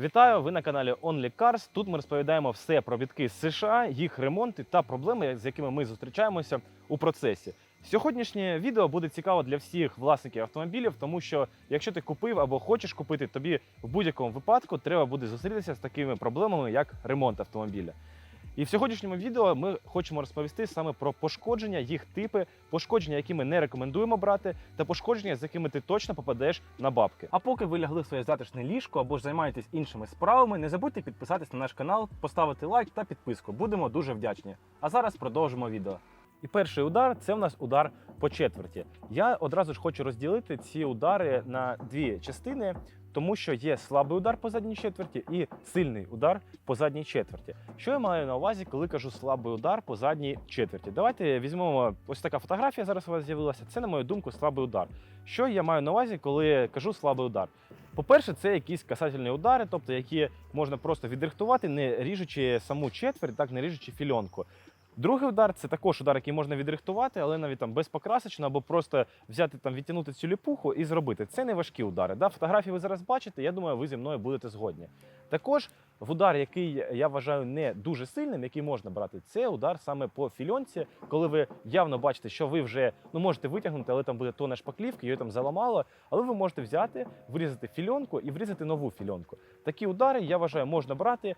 Вітаю! Ви на каналі Only Cars. Тут ми розповідаємо все про бітки з США, їх ремонти та проблеми, з якими ми зустрічаємося у процесі. Сьогоднішнє відео буде цікаво для всіх власників автомобілів, тому що якщо ти купив або хочеш купити, тобі в будь-якому випадку треба буде зустрітися з такими проблемами, як ремонт автомобіля. І в сьогоднішньому відео ми хочемо розповісти саме про пошкодження, їх типи, пошкодження, які ми не рекомендуємо брати, та пошкодження, з якими ти точно попадеш на бабки. А поки ви лягли в своє затишне ліжко або ж займаєтесь іншими справами, не забудьте підписатись на наш канал, поставити лайк та підписку. Будемо дуже вдячні. А зараз продовжимо відео. І перший удар це в нас удар по четверті. Я одразу ж хочу розділити ці удари на дві частини, тому що є слабий удар по задній четверті і сильний удар по задній четверті. Що я маю на увазі, коли кажу слабий удар по задній четверті? Давайте візьмемо ось така фотографія. Зараз у вас з'явилася. Це, на мою думку, слабий удар. Що я маю на увазі, коли кажу слабий удар? По-перше, це якісь касательні удари, тобто які можна просто відрихтувати, не ріжучи саму четверть, так не ріжучи фільонку. Другий удар це також удар, який можна відрихтувати, але навіть там безпокрасочно, або просто взяти там, відтягнути цю ліпуху і зробити. Це не важкі удари. Да? Фотографії ви зараз бачите, я думаю, ви зі мною будете згодні. Також в удар, який я вважаю не дуже сильним, який можна брати, це удар саме по фільонці, коли ви явно бачите, що ви вже ну можете витягнути, але там буде тонна шпаклівки, її там заламало. Але ви можете взяти, вирізати фільонку і врізати нову фільонку. Такі удари я вважаю можна брати.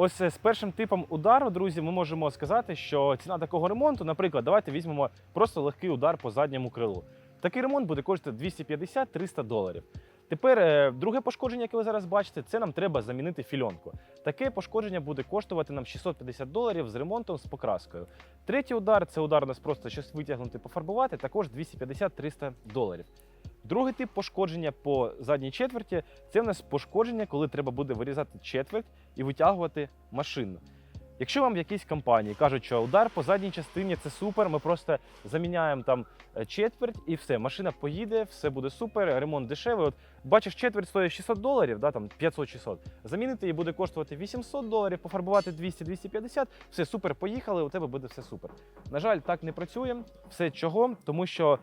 Ось е, з першим типом удару, друзі, ми можемо сказати, що ціна такого ремонту, наприклад, давайте візьмемо просто легкий удар по задньому крилу. Такий ремонт буде коштувати 250-300 доларів. Тепер е, друге пошкодження, яке ви зараз бачите, це нам треба замінити фільонку. Таке пошкодження буде коштувати нам 650 доларів з ремонтом з покраскою. Третій удар це удар у нас просто щось витягнути, пофарбувати, також 250-300 доларів. Другий тип пошкодження по задній четверті це в нас пошкодження, коли треба буде вирізати четверть і витягувати машину. Якщо вам якісь компанії кажуть, що удар по задній частині це супер, ми просто заміняємо там е, четверть і все, машина поїде, все буде супер, ремонт дешевий. От бачиш, четверть стоїть 600 доларів, да, там 500-600, замінити її буде коштувати 800 доларів, пофарбувати 200-250, все супер, поїхали, у тебе буде все супер. На жаль, так не працює. Все чого? Тому що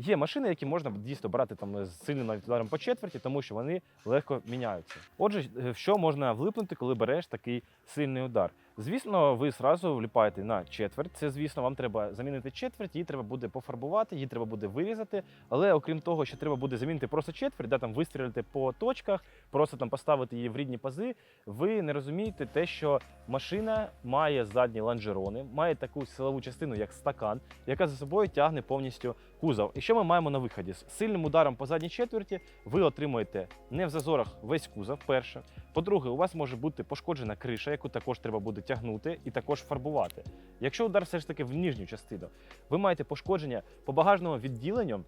Є машини, які можна дійсно брати там з сильним навіть ударом по четверті, тому що вони легко міняються. Отже, е, що можна влипнути, коли береш такий сильний удар? Звісно, ви зразу вліпаєте на четверть. Це, звісно, вам треба замінити четверть, її треба буде пофарбувати, її треба буде вирізати. Але окрім того, що треба буде замінити просто четверть, да, там вистрілити по точках, просто там поставити її в рідні пази. Ви не розумієте те, що машина має задні лонжерони, має таку силову частину, як стакан, яка за собою тягне повністю кузов. І що ми маємо на виході? З сильним ударом по задній четверті ви отримуєте не в зазорах весь кузов. Перше. По-друге, у вас може бути пошкоджена криша, яку також треба буде тягнути і також фарбувати. Якщо удар все ж таки в нижню частину, ви маєте пошкодження по багажному відділенню.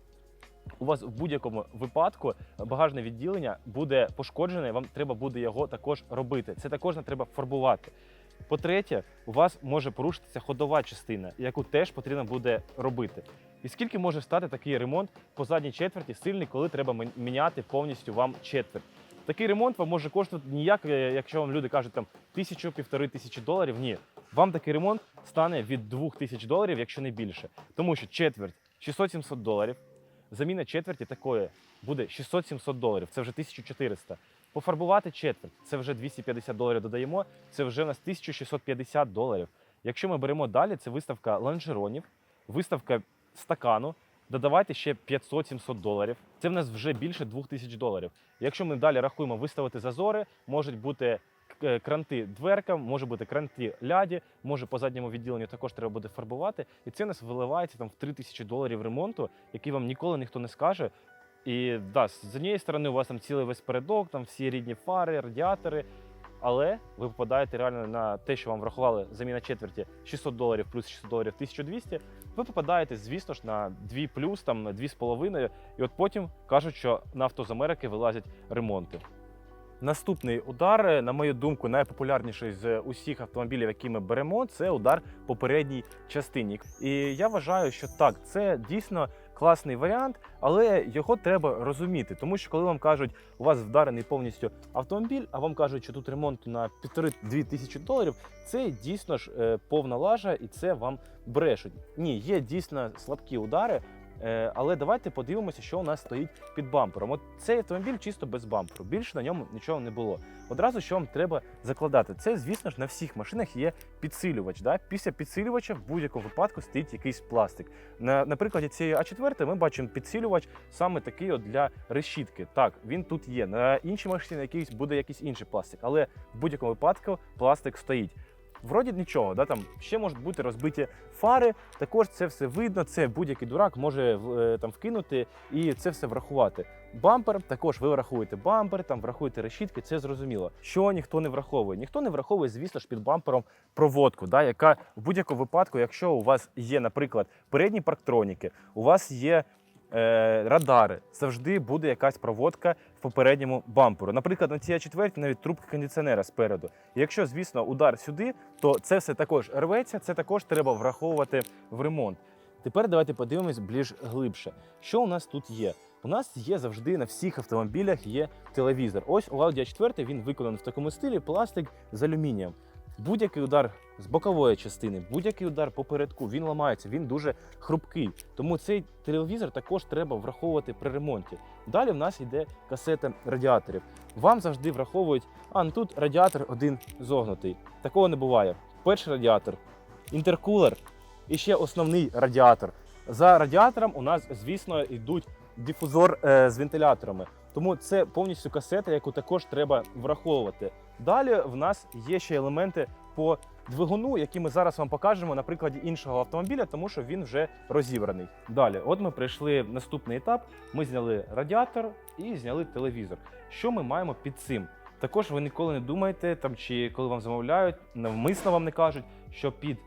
У вас в будь-якому випадку багажне відділення буде пошкоджене, вам треба буде його також робити. Це також не треба фарбувати. По-третє, у вас може порушитися ходова частина, яку теж потрібно буде робити. І скільки може стати такий ремонт по задній четверті сильний, коли треба міняти повністю вам четверть? Такий ремонт вам може коштувати ніяк, е, якщо вам люди кажуть там тисячу півтори тисячі доларів. Ні, вам такий ремонт стане від двох тисяч доларів, якщо не більше. Тому що четверть 600-700 доларів. Заміна четверті такої буде 600-700 доларів. Це вже 1400. Пофарбувати четверть це вже 250 доларів додаємо. Це вже у нас 1650 доларів. Якщо ми беремо далі, це виставка лонжеронів, виставка стакану. Додавайте ще 500-700 доларів. Це в нас вже більше 2000 доларів. Якщо ми далі рахуємо виставити зазори, можуть бути е, кранти дверкам, може бути кранти ляді, може по задньому відділенню також треба буде фарбувати. І це у нас виливається там в 3000 доларів ремонту, який вам ніколи ніхто не скаже. І да, з однієї сторони, у вас там цілий весь передок, там всі рідні фари, радіатори. Але ви попадаєте реально на те, що вам врахували заміна четверті 600 доларів плюс 600 доларів 1200, ви попадаєте, звісно ж, на 2 плюс, там на 2,5, і от потім кажуть, що на авто з Америки вилазять ремонти. Наступний удар, е, на мою думку, найпопулярніший з усіх автомобілів, які ми беремо, це удар по передній частині. І я вважаю, що так, це дійсно класний варіант, але його треба розуміти. Тому що коли вам кажуть, у вас вдарений повністю автомобіль, а вам кажуть, що тут ремонт на півтори-дві тисячі доларів, це дійсно ж е, повна лажа, і це вам брешуть. Ні, є дійсно слабкі удари. Е, але давайте подивимося, що у нас стоїть під бампером. От цей автомобіль чисто без бамперу. Більше на ньому нічого не було. Одразу що вам треба закладати? Це, звісно ж, на всіх машинах є підсилювач. Да? Після підсилювача в будь-якому випадку стоїть якийсь пластик. На, на прикладі цієї А4 ми бачимо підсилювач саме такий от для решітки. Так, він тут є. На іншій машині якийсь буде якийсь інший пластик, але в будь-якому випадку пластик стоїть. Вроді нічого, да, там ще можуть бути розбиті фари. Також це все видно. Це будь-який дурак може е, там вкинути і це все врахувати. Бампер також ви врахуєте бампер, там врахуєте решітки, це зрозуміло. Що ніхто не враховує? Ніхто не враховує, звісно ж, під бампером проводку, да, яка в будь-якому випадку, якщо у вас є, наприклад, передні парктроніки, у вас є е, радари, завжди буде якась проводка попередньому бамперу. Наприклад, на цій А4 навіть трубки кондиціонера спереду. І якщо, звісно, удар сюди, то це все також рветься, це також треба враховувати в ремонт. Тепер давайте подивимось більш глибше. Що у нас тут є? У нас є завжди на всіх автомобілях є телевізор. Ось у Audi A4 він виконаний в такому стилі пластик з алюмінієм. Будь-який удар з бокової частини, будь-який удар по передку, він ламається, він дуже хрупкий. Тому цей телевізор також треба враховувати при ремонті. Далі в нас йде касета радіаторів. Вам завжди враховують, а ну тут радіатор один зогнутий. Такого не буває. Перший радіатор, інтеркулер і ще основний радіатор. За радіатором у нас, звісно, йдуть дифузор е, з вентиляторами. Тому це повністю касета, яку також треба враховувати. Далі в нас є ще елементи по двигуну, які ми зараз вам покажемо на прикладі іншого автомобіля, тому що він вже розібраний. Далі, от ми прийшли в наступний етап. Ми зняли радіатор і зняли телевізор. Що ми маємо під цим? Також ви ніколи не думаєте, там чи коли вам замовляють, навмисно вам не кажуть, що під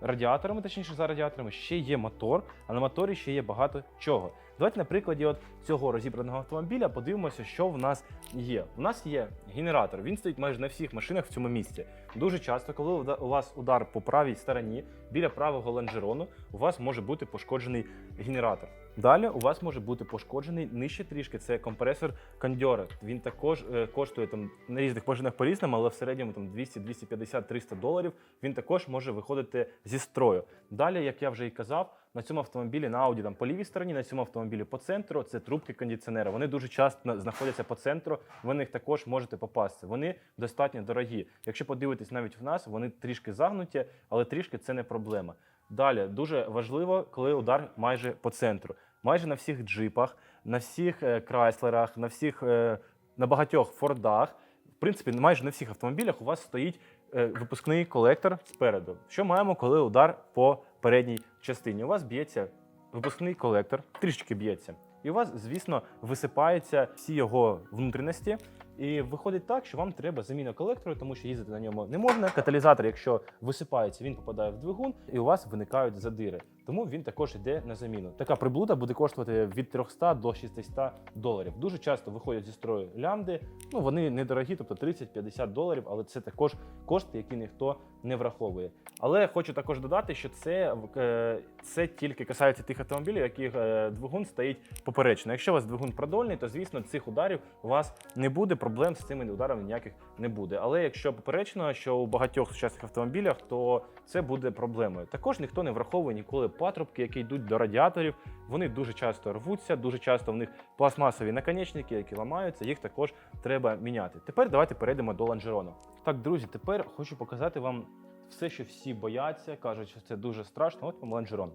радіаторами, точніше за радіаторами, ще є мотор, а на моторі ще є багато чого. Давайте на прикладі от цього розібраного автомобіля подивимося, що в нас є. У нас є генератор. Він стоїть майже на всіх машинах в цьому місці. Дуже часто, коли у вас удар по правій стороні біля правого лонжерону, у вас може бути пошкоджений генератор. Далі у вас може бути пошкоджений нижче трішки. Це компресор кондьора. Він також е, коштує там на різних машинах по-різному, але в середньому там 200, 250, 300 доларів. Він також може виходити зі строю. Далі, як я вже і казав, на цьому автомобілі на Audi там по лівій стороні, на цьому автомобілі по центру це трубки кондиціонера. Вони дуже часто знаходяться по центру. Ви них також можете попасти. Вони достатньо дорогі. Якщо подивитись навіть в нас, вони трішки загнуті, але трішки це не проблема. Далі дуже важливо, коли удар майже по центру. Майже на всіх джипах, на всіх е, крайслерах, на всіх е, на багатьох фордах, в принципі, майже на всіх автомобілях у вас стоїть е, випускний колектор спереду. Що маємо, коли удар по передній частині? У вас б'ється випускний колектор, трішки б'ється. І у вас, звісно, висипаються всі його внутрішності. І виходить так, що вам треба заміна колектору, тому що їздити на ньому не можна. Каталізатор, якщо висипається, він попадає в двигун, і у вас виникають задири. Тому він також йде на заміну. Така приблуда буде коштувати від 300 до 600 доларів. Дуже часто виходять зі строю лямди. Ну вони недорогі, тобто 30-50 доларів, але це також кошти, які ніхто не враховує. Але хочу також додати, що це, е, це тільки касається тих автомобілів, яких е, двигун стоїть поперечно. Якщо у вас двигун продольний, то звісно цих ударів у вас не буде. Проблем з цими ударами ніяких не буде. Але якщо поперечно, що у багатьох сучасних автомобілях, то це буде проблемою. Також ніхто не враховує ніколи патрубки, які йдуть до радіаторів. Вони дуже часто рвуться, дуже часто в них пластмасові наконечники, які ламаються. Їх також треба міняти. Тепер давайте перейдемо до лонжерону. Так, друзі, тепер хочу показати вам все, що всі бояться, кажуть, що це дуже страшно. От вам лонжерон.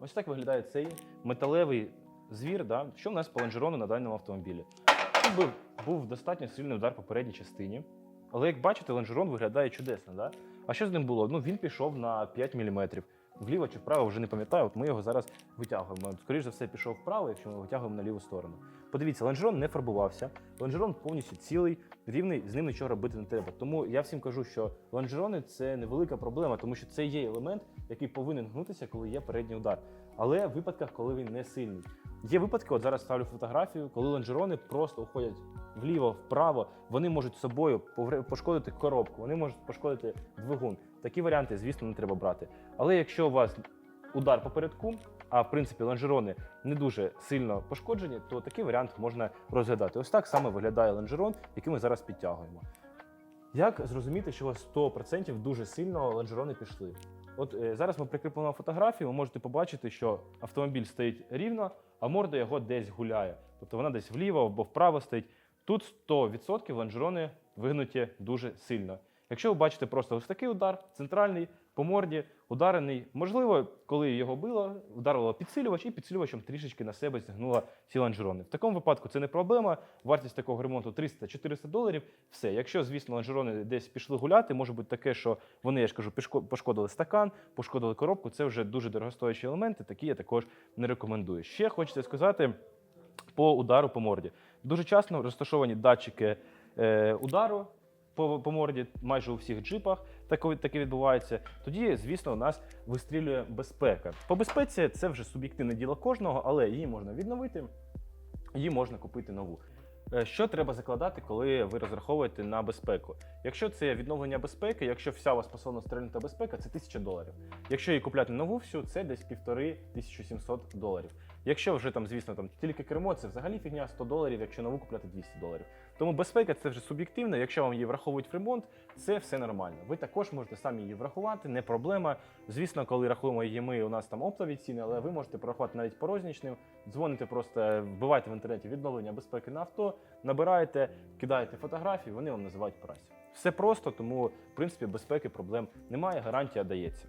Ось так виглядає цей металевий звір. Да? Що в нас по лонжерону на даному автомобілі? Тут був, достатньо сильний удар по передній частині. Але як бачите, лонжерон виглядає чудесно. Да? А що з ним було? Ну він пішов на 5 мм. Вліво чи вправо вже не пам'ятаю. От ми його зараз витягуємо. Скоріше за все, пішов вправо, якщо ми витягуємо на ліву сторону. Подивіться, лонжерон не фарбувався. Лонжерон повністю цілий, рівний, з ним нічого робити не треба. Тому я всім кажу, що лонжерони це невелика проблема, тому що це є елемент, який повинен гнутися, коли є передній удар. Але в випадках, коли він не сильний. Є випадки, от зараз ставлю фотографію, коли лонжерони просто уходять вліво, вправо, вони можуть собою пошкодити коробку, вони можуть пошкодити двигун. Такі варіанти, звісно, не треба брати. Але якщо у вас удар по передку, а в принципі лонжерони не дуже сильно пошкоджені, то такий варіант можна розглядати. Ось так саме виглядає лонжерон, який ми зараз підтягуємо. Як зрозуміти, що у вас 100% дуже сильно лонжерони пішли? От е, зараз ми прикріпимо фотографію, ви можете побачити, що автомобіль стоїть рівно, а морда його десь гуляє. Тобто вона десь вліво або вправо стоїть. Тут 100% лонжерони вигнуті дуже сильно. Якщо ви бачите просто ось такий удар, центральний, по морді, ударений, можливо, коли його било, вдарило підсилювач і підсилювачем трішечки на себе зігнула ці лонжерони. В такому випадку це не проблема. Вартість такого ремонту 300-400 доларів. Все. Якщо, звісно, лонжерони десь пішли гуляти, може бути таке, що вони, я ж кажу, пошкодили стакан, пошкодили коробку. Це вже дуже дорогостоячі елементи, такі я також не рекомендую. Ще хочеться сказати по удару по морді. Дуже часто розташовані датчики е, удару по, по морді, майже у всіх джипах таке, таке відбувається. Тоді, звісно, у нас вистрілює безпека. По безпеці це вже суб'єктивне діло кожного, але її можна відновити, її можна купити нову. Е, Що треба закладати, коли ви розраховуєте на безпеку? Якщо це відновлення безпеки, якщо вся у вас посилена стрельнута безпека, це 1000 доларів. Якщо її купляти нову всю, це десь півтори 1700 доларів. Якщо вже там, звісно, там тільки кермо, це взагалі фігня 100 доларів, якщо нову купляти 200 доларів. Тому безпека це вже суб'єктивно. Якщо вам її враховують в ремонт, це все нормально. Ви також можете самі її врахувати, не проблема. Звісно, коли рахуємо її ми, у нас там оптові ціни, але ви можете порахувати навіть по рознічним. Дзвоните просто, вбивайте в інтернеті відновлення безпеки на авто, набираєте, кидаєте фотографії, вони вам називають прайс. Все просто, тому в принципі безпеки проблем немає, гарантія дається.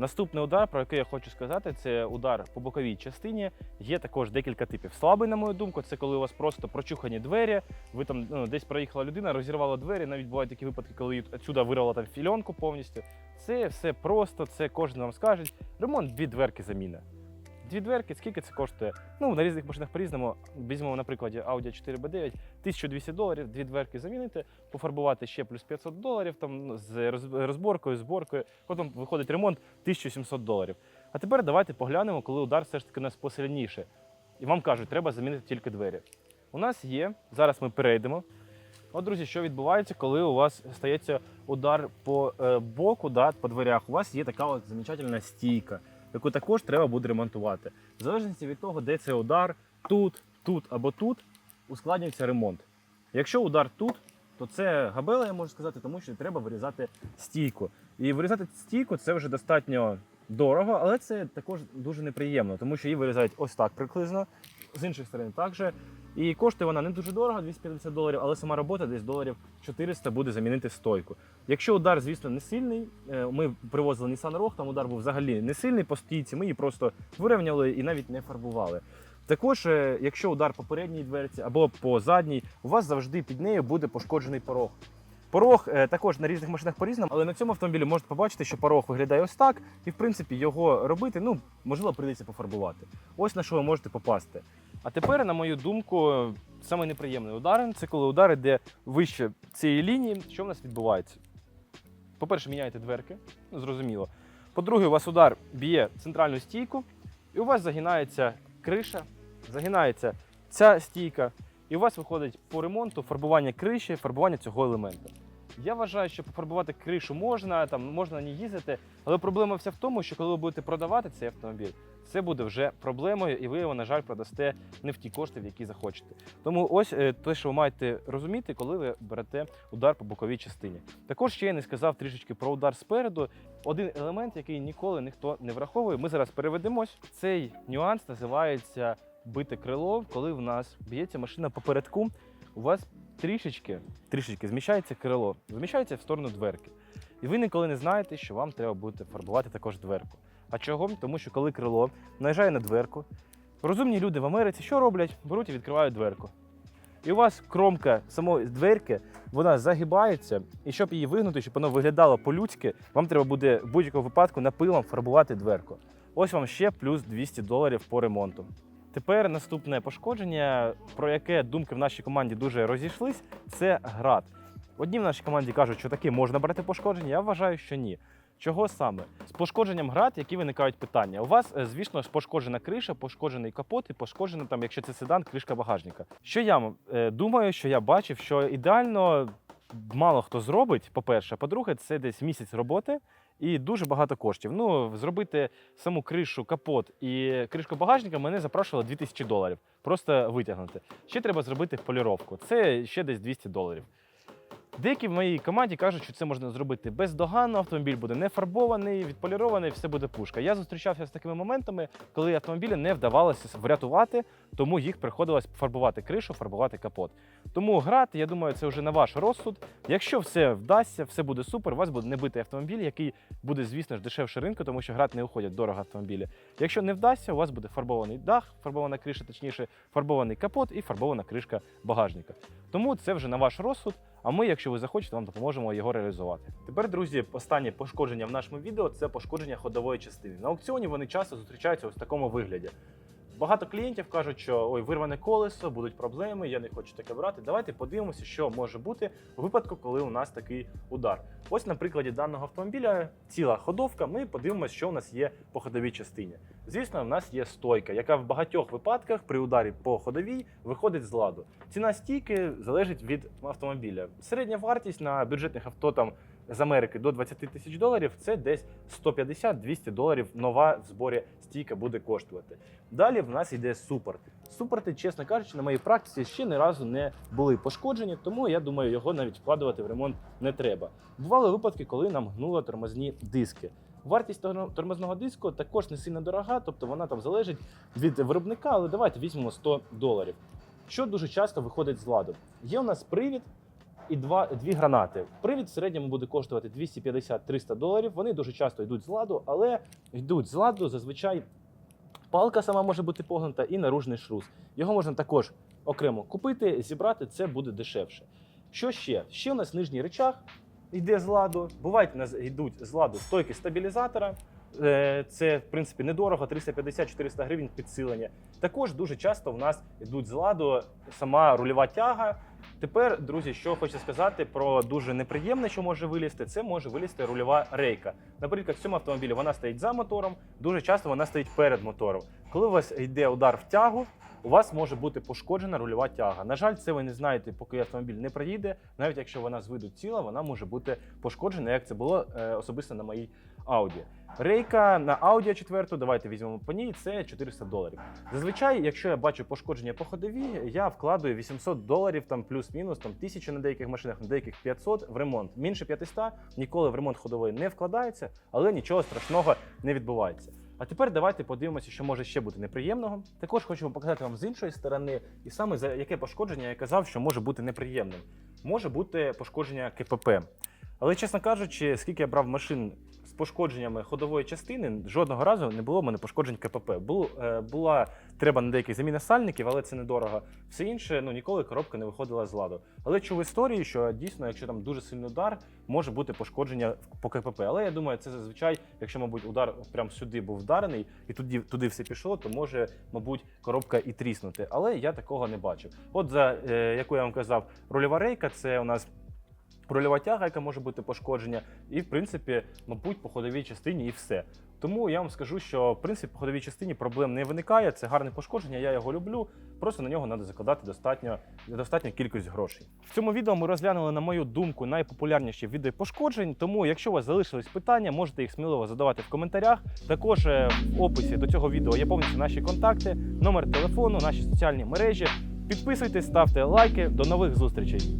Наступний удар, про який я хочу сказати, це удар по боковій частині. Є також декілька типів. Слабий, на мою думку, це коли у вас просто прочухані двері. Ви там ну, десь проїхала людина, розірвала двері. Навіть бувають такі випадки, коли відсюди вирвала там фільонку повністю. Це все просто, це кожен вам скаже. Ремонт дві дверки заміна. Дві дверки, скільки це коштує? Ну, на різних машинах по-різному. Візьмемо, на прикладі Audi 4B9, 1200 доларів, дві дверки замінити, пофарбувати ще плюс 500 доларів там, ну, з розборкою, зборкою. Потім виходить ремонт 1700 доларів. А тепер давайте поглянемо, коли удар все ж таки нас посильніше. І вам кажуть, треба замінити тільки двері. У нас є, зараз ми перейдемо. От, друзі, що відбувається, коли у вас стається удар по е, боку, да, по дверях. У вас є така от замечательна стійка, яку також треба буде ремонтувати. В залежності від того, де цей удар, тут, тут або тут, ускладнюється ремонт. Якщо удар тут, то це габела, я можу сказати, тому що треба вирізати стійку. І вирізати стійку це вже достатньо дорого, але це також дуже неприємно, тому що її вирізають ось так приблизно, з інших сторон також. І коштує вона не дуже дорого, 250 доларів, але сама робота десь доларів 400 буде замінити стойку. Якщо удар, звісно, не сильний, е, ми привозили Nissan Rogue, там удар був взагалі не сильний по стійці, ми її просто вирівняли і навіть не фарбували. Також, е, якщо удар по передній дверці або по задній, у вас завжди під нею буде пошкоджений порог. Порог е, також на різних машинах по-різному, але на цьому автомобілі можете побачити, що порог виглядає ось так, і в принципі його робити, ну можливо, прийдеться пофарбувати. Ось на що ви можете попасти. А тепер, на мою думку, саме неприємний удар це коли удар йде вище цієї лінії. Що в нас відбувається? По-перше, міняєте дверки, ну, зрозуміло. По-друге, у вас удар б'є центральну стійку, і у вас загинається криша, загинається ця стійка, і у вас виходить по ремонту фарбування криші, фарбування цього елемента. Я вважаю, що пофарбувати кришу можна, там можна на ній їздити, але проблема вся в тому, що коли ви будете продавати цей автомобіль, це буде вже проблемою, і ви його, на жаль, продасте не в ті кошти, в які захочете. Тому ось е, те, що ви маєте розуміти, коли ви берете удар по боковій частині. Також ще я не сказав трішечки про удар спереду. Один елемент, який ніколи ніхто не враховує. Ми зараз переведемось. Цей нюанс називається бите крило, коли в нас б'ється машина попередку. У вас трішечки, трішечки зміщається крило, зміщається в сторону дверки. І ви ніколи не знаєте, що вам треба буде фарбувати також дверку. А чого? Тому що коли крило наїжджає на дверку, розумні люди в Америці що роблять? Беруть і відкривають дверку. І у вас кромка самої дверки вона загибається, і щоб її вигнути, щоб воно виглядало по-людськи, вам треба буде в будь-якому випадку напилом фарбувати дверку. Ось вам ще плюс 200 доларів по ремонту. Тепер наступне пошкодження, про яке думки в нашій команді дуже розійшлись, це град. Одні в нашій команді кажуть, що таки можна брати пошкодження, я вважаю, що ні. Чого саме? З пошкодженням град, які виникають питання. У вас, е, звісно пошкоджена криша, пошкоджений капот і пошкоджена, там, якщо це седан, кришка багажника. Що я е, думаю, що я бачив, що ідеально мало хто зробить, по-перше. По-друге, це десь місяць роботи і дуже багато коштів. Ну, зробити саму кришу, капот і кришку багажника мене запрошувало 2000 доларів. Просто витягнути. Ще треба зробити поліровку. Це ще десь 200 доларів. Деякі в моїй команді кажуть, що це можна зробити бездоганно, автомобіль буде не фарбований, відполірований, все буде пушка. Я зустрічався з такими моментами, коли автомобілі не вдавалося врятувати, тому їх приходилось фарбувати кришу, фарбувати капот. Тому грати, я думаю, це вже на ваш розсуд. Якщо все вдасться, все буде супер, у вас буде небитий автомобіль, який буде, звісно ж, дешевше ринку, тому що грати не уходять дорого автомобілі. Якщо не вдасться, у вас буде фарбований дах, фарбована криша, точніше, фарбований капот і фарбована кришка багажника. Тому це вже на ваш розсуд. А ми, якщо ви захочете, вам допоможемо його реалізувати. Тепер, друзі, останнє пошкодження в нашому відео це пошкодження ходової частини. На аукціоні вони часто зустрічаються ось в такому вигляді. Багато клієнтів кажуть, що ой, вирване колесо, будуть проблеми, я не хочу таке брати. Давайте подивимося, що може бути у випадку, коли у нас такий удар. Ось на прикладі даного автомобіля ціла ходовка. Ми подивимося, що у нас є по ходовій частині. Звісно, в нас є стойка, яка в багатьох випадках при ударі по ходовій виходить з ладу. Ціна стійки залежить від автомобіля. Середня вартість на бюджетних авто там з Америки до 20 тисяч доларів це десь 150-200 доларів нова в зборі стійка буде коштувати. Далі в нас йде супорт. Супорти, чесно кажучи, на моїй практиці ще ні разу не були пошкоджені, тому я думаю, його навіть вкладувати в ремонт не треба. Бували випадки, коли нам гнуло тормозні диски. Вартість тормозного диску також не сильно дорога, тобто вона там залежить від виробника, але давайте візьмемо 100 доларів. Що дуже часто виходить з ладу? Є у нас привід і два, дві гранати. Привід в середньому буде коштувати 250-300 доларів. Вони дуже часто йдуть з ладу, але йдуть з ладу зазвичай палка сама може бути погнута і наружний шрус. Його можна також окремо купити, зібрати, це буде дешевше. Що ще? Ще у нас нижній речах йде з ладу. Бувають нас йдуть з ладу стойки стабілізатора. Е, Це, в принципі, недорого, 350-400 гривень підсилення. Також дуже часто в нас йдуть з ладу сама рульова тяга. Тепер, друзі, що хочу сказати про дуже неприємне, що може вилізти, це може вилізти рульова рейка. Наприклад, в цьому автомобілі вона стоїть за мотором, дуже часто вона стоїть перед мотором. Коли у вас йде удар в тягу, у вас може бути пошкоджена рульова тяга. На жаль, це ви не знаєте, поки автомобіль не приїде. Навіть якщо вона з виду ціла, вона може бути пошкоджена, як це було е, особисто на моїй Audi. Рейка на Audi 4, давайте візьмемо по ній, це 400 доларів. Зазвичай, якщо я бачу пошкодження по ходові, я вкладую 800 доларів, там плюс-мінус, там 1000 на деяких машинах, на деяких 500 в ремонт. Менше 500 ніколи в ремонт ходової не вкладається, але нічого страшного не відбувається. А тепер давайте подивимося, що може ще бути неприємного. Також хочу показати вам з іншої сторони, і саме за яке пошкодження я казав, що може бути неприємним. Може бути пошкодження КПП. Але, чесно кажучи, скільки я брав машин з пошкодженнями ходової частини, жодного разу не було в мене пошкоджень КПП. Бу е, була треба на деяких заміна сальників, але це недорого. Все інше, ну ніколи коробка не виходила з ладу. Але чув історії, що дійсно, якщо там дуже сильний удар, може бути пошкодження по КПП. Але я думаю, це зазвичай, якщо, мабуть, удар прямо сюди був вдарений і туди, туди все пішло, то може, мабуть, коробка і тріснути. Але я такого не бачив. От за е, яку я вам казав, рульова рейка це у нас. Рульова тяга, яка може бути пошкодження, і в принципі, мабуть, по ходовій частині і все. Тому я вам скажу, що в принципі по ходовій частині проблем не виникає. Це гарне пошкодження, я його люблю. Просто на нього треба закладати достатньо, достатню кількість грошей. В цьому відео ми розглянули, на мою думку, найпопулярніші види пошкоджень. Тому, якщо у вас залишились питання, можете їх сміливо задавати в коментарях. Також е, в описі до цього відео є повністю наші контакти, номер телефону, наші соціальні мережі. Підписуйтесь, ставте лайки. До нових зустрічей.